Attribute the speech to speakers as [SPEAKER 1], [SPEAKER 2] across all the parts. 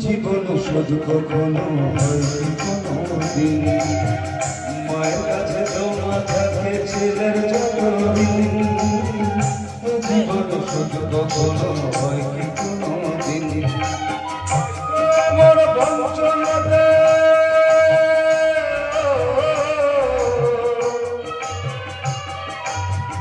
[SPEAKER 1] জীবন শুধু কখনো মায়ের কাছে জমা থাকে ছেলের জন্মদিন। জীবন শুধু কখনো হয় কি কোনো দিন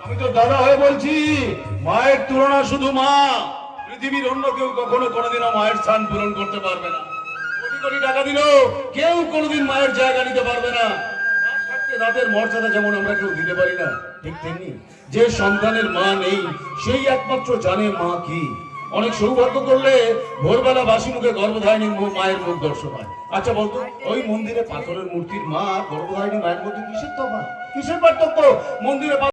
[SPEAKER 1] মায়ের দাদা হয়ে বলছি, মায়ের তুলনা শুধু মা। পৃথিবীর অন্য কেউ কখনো কোনোদিনও মায়ের স্থান পূরণ করতে পারবে না। কোটি কোটি টাকা দিলেও কেউ কোনোদিন মায়ের জায়গা নিতে পারবে না। মর্যাদা যেমন আমরা কেউ দিতে পারি না, ঠিক তেমনি যে সন্তানের মা নেই, সেই একমাত্র জানে মা কি। অনেক সৌভাগ্য করলে ভোরবেলা বাসি মুখে গর্ভধারিণী মায়ের মুখ দর্শন হয়। আচ্ছা বলতো, ওই মন্দিরে পাথরের মূর্তির মা গর্ভধারিণী মায়ের মধ্যে কিসের কিসের পার্থক্য? মন্দিরে